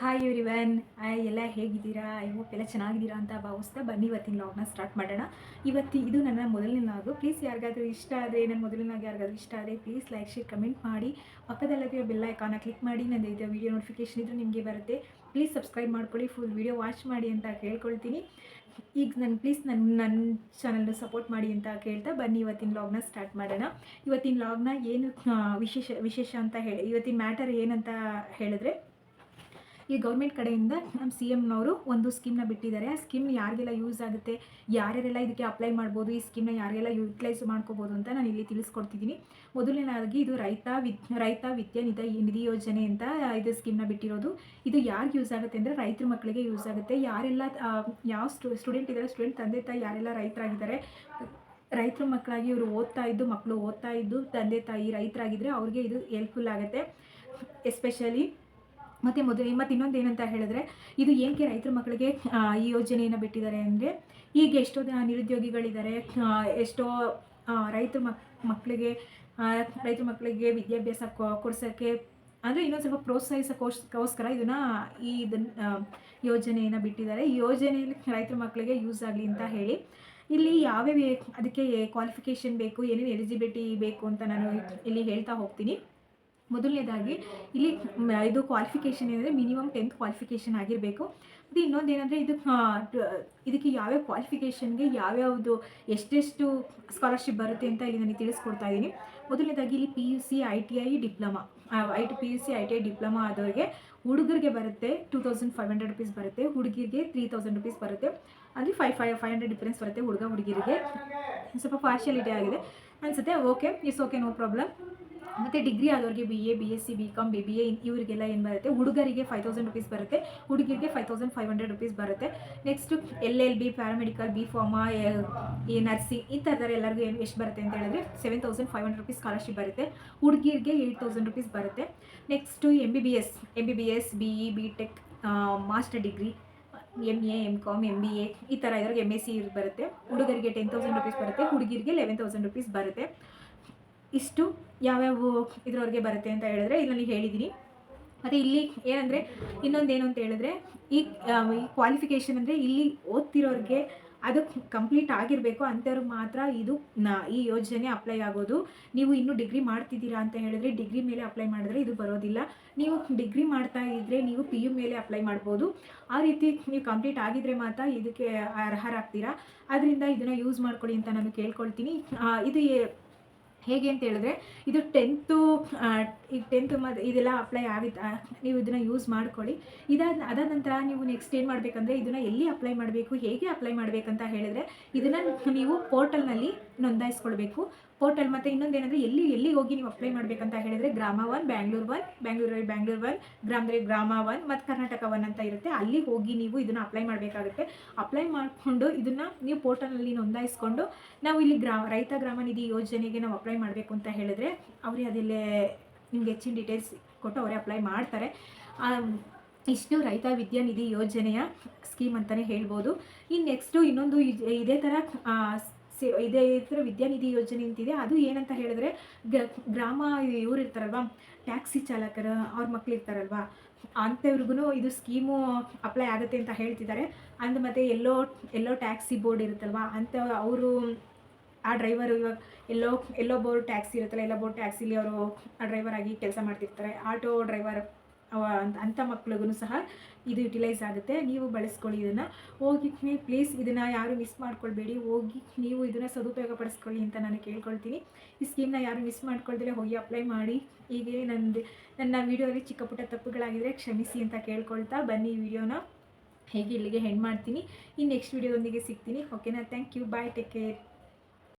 Hi everyone ಎಲ್ಲ ಹೇಗಿದ್ದೀರಾ? I hope ಎಲ್ಲ ಚೆನ್ನಾಗಿದ್ದೀರಾ ಅಂತ ಭಾವಿಸ್ತಾ ಬನ್ನಿ. ಇವತ್ತಿನ ಲಾಗ್ನ ಸ್ಟಾರ್ಟ್ ಮಾಡೋಣ. ಇವತ್ತು ಇದು ನನ್ನ ಮೊದಲನೇ ಲಾಗು ಪ್ಲೀಸ್ ಯಾರಿಗಾದರೂ ಇಷ್ಟ ಆದರೆ, ನನ್ನ ಮೊದಲಿನ ಲಾಗ್ ಯಾರಿಗಾದ್ರೂ ಇಷ್ಟ ಆದರೆ ಪ್ಲೀಸ್ ಲೈಕ್ ಶೇರ್ ಕಮೆಂಟ್ ಮಾಡಿ. ಪಕ್ಕದಲ್ಲಿರೋ ಬೆಲ್ ಐಕಾನ ಕ್ಲಿಕ್ ಮಾಡಿ. ನನ್ನ ಇದು ವೀಡಿಯೋ ನೋಟಿಫಿಕೇಷನ್ ಇದ್ರೂ ನಿಮಗೆ ಬರುತ್ತೆ. ಪ್ಲೀಸ್ ಸಬ್ಸ್ಕ್ರೈಬ್ ಮಾಡ್ಕೊಳ್ಳಿ. ಫುಲ್ ವೀಡಿಯೋ ವಾಚ್ ಮಾಡಿ ಅಂತ ಕೇಳ್ಕೊಳ್ತೀನಿ ಈಗ ನನ್ನ ಪ್ಲೀಸ್ ನನ್ನ ನನ್ನ ಚಾನಲ್ನ ಸಪೋರ್ಟ್ ಮಾಡಿ ಅಂತ ಕೇಳ್ತಾ ಬನ್ನಿ. ಇವತ್ತಿನ ಲಾಗ್ನ ಸ್ಟಾರ್ಟ್ ಮಾಡೋಣ. ಇವತ್ತಿನ ಲಾಗ್ನ ಏನು ವಿಶೇಷ ವಿಶೇಷ ಅಂತ ಹೇಳಿ, ಇವತ್ತಿನ ಮ್ಯಾಟರ್ ಏನಂತ ಹೇಳಿದ್ರೆ ಈ ಗೌರ್ಮೆಂಟ್ ಕಡೆಯಿಂದ ನಮ್ಮ ಸಿ ಎಮ್ನವರು ಒಂದು ಸ್ಕೀಮ್ನ ಬಿಟ್ಟಿದ್ದಾರೆ ಆ ಸ್ಕೀಮ್ ಯಾರಿಗೆಲ್ಲ ಯೂಸ್ ಆಗುತ್ತೆ, ಯಾರ್ಯಾರೆಲ್ಲ ಇದಕ್ಕೆ ಅಪ್ಲೈ ಮಾಡ್ಬೋದು, ಈ ಸ್ಕೀಮ್ನ ಯಾರಿಗೆಲ್ಲ ಯೂಟಿಲೈಸ್ ಮಾಡ್ಕೋಬೋದು ಅಂತ ನಾನು ಇಲ್ಲಿ ತಿಳಿಸ್ಕೊಡ್ತಿದ್ದೀನಿ ಮೊದಲನೇದಾಗಿ ಇದು ರೈತ ವಿದ್, ರೈತ ವಿದ್ಯಾ ನಿಧಿ ನಿಧಿ ಯೋಜನೆ ಅಂತ ಇದು ಸ್ಕೀಮ್ನ ಬಿಟ್ಟಿರೋದು. ಇದು ಯಾರಿಗೆ ಯೂಸ್ ಆಗುತ್ತೆ ಅಂದರೆ ರೈತರ ಮಕ್ಕಳಿಗೆ ಯೂಸ್ ಆಗುತ್ತೆ. ಯಾರೆಲ್ಲ ಯಾವ ಸ್ಟು ಸ್ಟೂಡೆಂಟ್ ಇದ್ದಾರೆ ಸ್ಟೂಡೆಂಟ್ ತಂದೆ, ತಾಯಿ, ಯಾರೆಲ್ಲ ರೈತರಾಗಿದ್ದಾರೆ, ರೈತರ ಮಕ್ಕಳಾಗಿ ಇವರು ಓದ್ತಾ ಇದ್ದು ಮಕ್ಕಳು ಓದ್ತಾ ಇದ್ದು, ತಂದೆ, ತಾಯಿ ರೈತರಾಗಿದ್ದರೆ ಅವ್ರಿಗೆ ಇದು ಹೆಲ್ಪ್ಫುಲ್ ಆಗುತ್ತೆ. ಎಸ್ಪೆಷಲಿ ಮತ್ತು ಮೊದಲು ಮತ್ತು ಇನ್ನೊಂದು ಏನಂತ ಹೇಳಿದ್ರೆ, ಇದು ಏನಕ್ಕೆ ರೈತರ ಮಕ್ಕಳಿಗೆ ಈ ಯೋಜನೆಯನ್ನು ಬಿಟ್ಟಿದ್ದಾರೆ ಅಂದರೆ, ಈಗ ಎಷ್ಟೋ ಜನ ನಿರುದ್ಯೋಗಿಗಳಿದ್ದಾರೆ ಎಷ್ಟೋ ರೈತರ ಮಕ್ ಮಕ್ಕಳಿಗೆ ರೈತರ ಮಕ್ಕಳಿಗೆ ವಿದ್ಯಾಭ್ಯಾಸ ಕೊಡ್ಸೋಕ್ಕೆ, ಅಂದರೆ ಇನ್ನೊಂದು ಸ್ವಲ್ಪ ಪ್ರೋತ್ಸಾಹಿಸೋಕ್ಕೋಸ್ಕರ ಇದನ್ನು ಈ ಇದನ್ನು ಯೋಜನೆಯನ್ನು ಬಿಟ್ಟಿದ್ದಾರೆ. ಈ ಯೋಜನೆಯಲ್ಲಿ ರೈತರ ಮಕ್ಕಳಿಗೆ ಯೂಸ್ ಆಗಲಿ ಅಂತ ಹೇಳಿ, ಇಲ್ಲಿ ಯಾವ್ಯಾವ, ಅದಕ್ಕೆ ಕ್ವಾಲಿಫಿಕೇಷನ್ ಬೇಕು, ಏನೇನು ಎಲಿಜಿಬಿಲಿಟಿ ಬೇಕು ಅಂತ ನಾನು ಇಲ್ಲಿ ಹೇಳ್ತಾ ಹೋಗ್ತೀನಿ. ಮೊದಲನೇದಾಗಿ ಇಲ್ಲಿ ಇದು ಕ್ವಾಲಿಫಿಕೇಷನ್ ಏನಂದರೆ ಮಿನಿಮಮ್ ಟೆಂತ್ ಕ್ವಾಲಿಫಿಕೇಷನ್ ಆಗಿರಬೇಕು. ಮತ್ತು ಇನ್ನೊಂದು ಏನಂದರೆ ಇದು ಇದಕ್ಕೆ ಯಾವ್ಯಾವ ಕ್ವಾಲಿಫಿಕೇಷನ್ಗೆ ಯಾವ್ಯಾವುದು ಎಷ್ಟೆಷ್ಟು ಸ್ಕಾಲರ್ಶಿಪ್ ಬರುತ್ತೆ ಅಂತ ಇಲ್ಲಿ ನನಗೆ ತಿಳಿಸ್ಕೊಡ್ತಾ ಇದ್ದೀನಿ. ಮೊದಲನೇದಾಗಿ ಇಲ್ಲಿ P U C I T I diploma I T P U C I T I diploma ಆದವರಿಗೆ ಹುಡುಗರಿಗೆ ಬರುತ್ತೆ two thousand five hundred rupees ಬರುತ್ತೆ, ಹುಡುಗಿರಿಗೆ ತ್ರೀ ತೌಸಂಡ್ ರುಪೀಸ್ ಬರುತ್ತೆ. ಅಲ್ಲಿ five five five hundred difference ಬರುತ್ತೆ ಹುಡುಗ, ಹುಡುಗಿರಿಗೆ. ಸ್ವಲ್ಪ ಪಾರ್ಶಿಯಾಲಿಟಿ ಆಗಿದೆ. ಅನಿಸುತ್ತೆ? Okay it's okay no problem ಮತ್ತು degree ಆದವ್ರಿಗೆ B A B S C B com B B A ಇವರಿಗೆಲ್ಲ ಏನು ಬರುತ್ತೆ? ಹುಡುಗರಿಗೆ ಫೈವ್ ತೌಸಂಡ್ ರುಪೀಸ್ ಬರುತ್ತೆ. ಹುಡುಗಿರಿಗೆ five thousand five hundred rupees ಬರುತ್ತೆ. Next L L B paramedical B pharma ಈ nursing ಈ ಥರದವ್ರು ಎಲ್ಲರಿಗೂ ಏನು ಎಷ್ಟು ಬರುತ್ತೆ ಅಂತ ಹೇಳಿದ್ರೆ seven thousand five hundred rupees scholarship ಬರುತ್ತೆ. ಹುಡುಗಿರಿಗೆ ಏಯ್ಟ್ ತೌಸಂಡ್ ರುಪೀಸ್ ಬರುತ್ತೆ. Next M B B S M B B S B E B tech master degree M A M com M B A ಈ ಥರ ಇದ್ರಿಗೆ M S C ಬರುತ್ತೆ. ಹುಡುಗರಿಗೆ ten thousand rupees ಬರುತ್ತೆ. ಹುಡುಗಿರಿಗೆ eleven thousand rupees ಬರುತ್ತೆ. ಇಷ್ಟು ಯಾವ್ಯಾವ ಇದ್ರವ್ರಿಗೆ ಬರುತ್ತೆ ಅಂತ ಹೇಳಿದ್ರೆ ನನಗೆ ಹೇಳಿದ್ದೀನಿ. ಮತ್ತು ಇಲ್ಲಿ ಏನಂದರೆ ಇನ್ನೊಂದೇನು ಅಂತ ಹೇಳಿದ್ರೆ ಈ ಕ್ವಾಲಿಫಿಕೇಷನ್ ಅಂದರೆ ಇಲ್ಲಿ ಓದ್ತಿರೋರಿಗೆ ಅದು ಕಂಪ್ಲೀಟ್ ಆಗಿರಬೇಕು, ಅಂಥವ್ರು ಮಾತ್ರ ಇದು ನಾ, ಈ ಯೋಜನೆ ಅಪ್ಲೈ ಆಗೋದು. ನೀವು ಇನ್ನೂ ಡಿಗ್ರಿ ಮಾಡ್ತಿದ್ದೀರಾ ಅಂತ ಹೇಳಿದ್ರೆ ಡಿಗ್ರಿ ಮೇಲೆ ಅಪ್ಲೈ ಮಾಡಿದ್ರೆ ಇದು ಬರೋದಿಲ್ಲ. ನೀವು ಡಿಗ್ರಿ ಮಾಡ್ತಾ ಇದ್ದರೆ ನೀವು ಪಿ ಯು ಮೇಲೆ ಅಪ್ಲೈ ಮಾಡ್ಬೋದು. ಆ ರೀತಿ ನೀವು ಕಂಪ್ಲೀಟ್ ಆಗಿದ್ರೆ ಮಾತ್ರ ಇದಕ್ಕೆ ಅರ್ಹರಾಗ್ತೀರಾ. ಅದರಿಂದ ಇದನ್ನು ಯೂಸ್ ಮಾಡ್ಕೊಳ್ಳಿ ಅಂತ ನಾನು ಕೇಳ್ಕೊಳ್ತೀನಿ. ಇದು ಹೇಗೆ ಅಂತ ಹೇಳಿದ್ರೆ, ಇದು ಟೆಂತು ಈ ಟೆಂತ್ ಮತ್ತು ಇದೆಲ್ಲ ಅಪ್ಲೈ ಆಗುತ್ತೆ ನೀವು ಇದನ್ನು ಯೂಸ್ ಮಾಡ್ಕೊಳ್ಳಿ. ಇದಾದ, ಅದಾದ ನಂತರ ನೀವು ನೆಕ್ಸ್ಟ್ ಏನು ಮಾಡಬೇಕಂದ್ರೆ, ಇದನ್ನು ಎಲ್ಲಿ ಅಪ್ಲೈ ಮಾಡಬೇಕು, ಹೇಗೆ ಅಪ್ಲೈ ಮಾಡಬೇಕಂತ ಹೇಳಿದ್ರೆ, ಇದನ್ನು ನೀವು ಪೋರ್ಟಲ್ನಲ್ಲಿ ನೋಂದಾಯಿಸ್ಕೊಳ್ಬೇಕು. ಪೋರ್ಟಲ್ ಮತ್ತು ಏನಂದ್ರೆ ಎಲ್ಲಿ ಎಲ್ಲಿ ಹೋಗಿ ನೀವು ಅಪ್ಲೈ ಮಾಡಬೇಕಂತ ಹೇಳಿದ್ರೆ ಗ್ರಾಮ ಒನ್ ಬ್ಯಾಂಗ್ಳೂರ್ ಒನ್ ಬ್ಯಾಂಗ್ಳೂರಲ್ಲಿ ಬ್ಯಾಂಗ್ಳೂರ್ ಒನ್ ಗ್ರಾಮದಲ್ಲಿ ಗ್ರಾಮ ಒನ್ ಮತ್ತು ಕರ್ನಾಟಕ ಒನ್ ಅಂತ ಇರುತ್ತೆ. ಅಲ್ಲಿ ಹೋಗಿ ನೀವು ಇದನ್ನು ಅಪ್ಲೈ ಮಾಡಬೇಕಾಗುತ್ತೆ. ಅಪ್ಲೈ ಮಾಡಿಕೊಂಡು ಇದನ್ನು ನೀವು ಪೋರ್ಟಲ್ನಲ್ಲಿ ನೋಂದಾಯಿಸ್ಕೊಂಡು ನಾವು ಇಲ್ಲಿ ಗ್ರಾಮ, ರೈತ ಗ್ರಾಮ ನಿಧಿ ಯೋಜನೆಗೆ ನಾವು ಅಪ್ಲೈ ಮಾಡಬೇಕು ಅಂತ ಹೇಳಿದ್ರೆ ಅವರೇ ಅದಲ್ಲೇ ನಿಮ್ಗೆ ಹೆಚ್ಚಿನ ಡೀಟೇಲ್ಸ್ ಕೊಟ್ಟು ಅವರೇ ಅಪ್ಲೈ ಮಾಡ್ತಾರೆ. ಇಷ್ಟು ರೈತ ವಿದ್ಯಾನಿಧಿ ಯೋಜನೆಯ ಸ್ಕೀಮ್ ಅಂತಲೇ ಹೇಳ್ಬೋದು. ಇನ್ನು ನೆಕ್ಸ್ಟು ಇನ್ನೊಂದು ಇದ್- ಥರ ಸೆ- ಇದೇ ಥರ ವಿದ್ಯಾನಿಧಿ ಯೋಜನೆ ಅಂತಿದೆ ಅದು ಏನಂತ ಹೇಳಿದ್ರೆ ಗ್ರಾಮ ಇವ್ರು ಇರ್ತಾರಲ್ವಾ, ಟ್ಯಾಕ್ಸಿ ಚಾಲಕರು, ಅವ್ರ ಮಕ್ಳು ಇರ್ತಾರಲ್ವಾ ಅಂಥವ್ರಿಗೂ ಇದು ಸ್ಕೀಮು ಅಪ್ಲೈ ಆಗುತ್ತೆ ಅಂತ ಹೇಳ್ತಿದ್ದಾರೆ. ಅಂದ ಮತ್ತು ಎಲ್ಲೋ ಎಲ್ಲೋ ಟ್ಯಾಕ್ಸಿ ಬೋರ್ಡ್ ಇರುತ್ತಲ್ವಾ, ಅಂತ ಅವರು, ಆ ಡ್ರೈವರು ಇವಾಗ ಎಲ್ಲೋ ಎಲ್ಲೋ ಬೋರ್ಡ್ ಟ್ಯಾಕ್ಸಿ ಇರುತ್ತಲ್ಲ, ಎಲ್ಲೋ ಬೋರ್ಡ್ ಟ್ಯಾಕ್ಸಿಲಿ ಅವರು ಆ ಡ್ರೈವರ್ ಆಗಿ ಕೆಲಸ ಮಾಡ್ತಿರ್ತಾರೆ. ಆಟೋ ಡ್ರೈವರ್ ಅಂಥ ಮಕ್ಳಿಗೂ ಸಹ ಇದು ಯುಟಿಲೈಸ್ ಆಗುತ್ತೆ. ನೀವು ಬಳಸ್ಕೊಳ್ಳಿ ಇದನ್ನು. ಹೋಗಿ ಪ್ಲೀಸ್ ಇದನ್ನು ಯಾರು ಮಿಸ್ ಮಾಡ್ಕೊಳ್ಬೇಡಿ. ಹೋಗಿ ನೀವು ಇದನ್ನು ಸದುಪಯೋಗ ಪಡಿಸ್ಕೊಳ್ಳಿ ಅಂತ ನಾನು ಕೇಳ್ಕೊಳ್ತೀನಿ. ಈ ಸ್ಕೀಮ್ನ ಯಾರು ಮಿಸ್ ಮಾಡ್ಕೊಳ್ದಿಲ್ಲ, ಹೋಗಿ ಅಪ್ಲೈ ಮಾಡಿ. ಹೀಗೆ ನಂದು, ನನ್ನ ವೀಡಿಯೋಲಿ ಚಿಕ್ಕ ಪುಟ್ಟ ತಪ್ಪುಗಳಾಗಿದ್ದರೆ ಕ್ಷಮಿಸಿ ಅಂತ ಕೇಳ್ಕೊಳ್ತಾ ಬನ್ನಿ ವಿಡಿಯೋನ ಹೇಗೆ ಇಲ್ಲಿಗೆ ಹೆಣ್ಣು ಮಾಡ್ತೀನಿ. ಇನ್ನು ನೆಕ್ಸ್ಟ್ ವೀಡಿಯೋದೊಂದಿಗೆ ಸಿಗ್ತೀನಿ. ಓಕೆನಾ thank you bye take care